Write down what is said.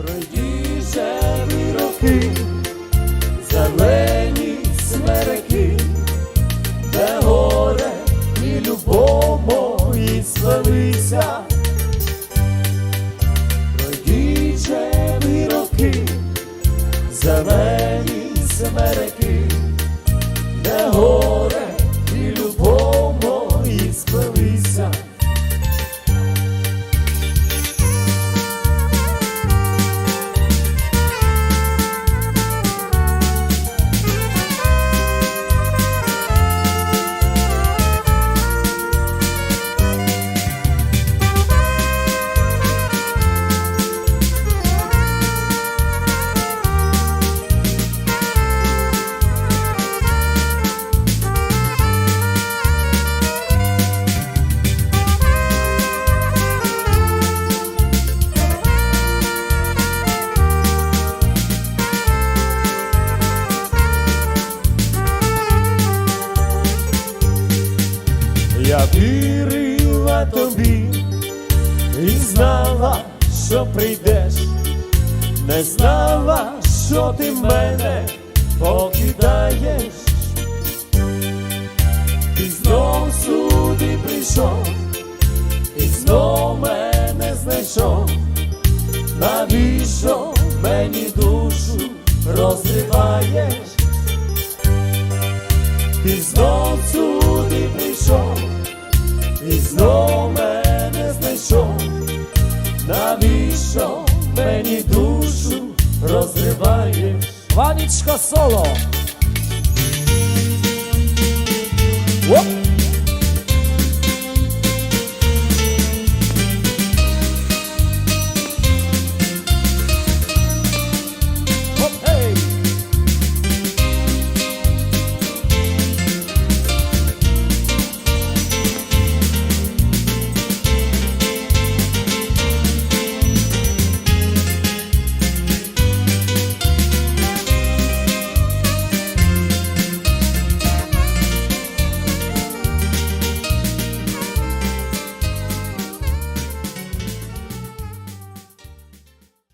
Ви роки, зелені смереки, де горе і любов мої же ви роки, зелені смереки, Я вірила тобі і знала, що прийдеш, не знала, що ти мене покидаєш, і знов сюди прийшов, і знов мене знайшов, навіщо мені душу розриваєш? Навіщо мені душу розриваєш? Ванічка соло.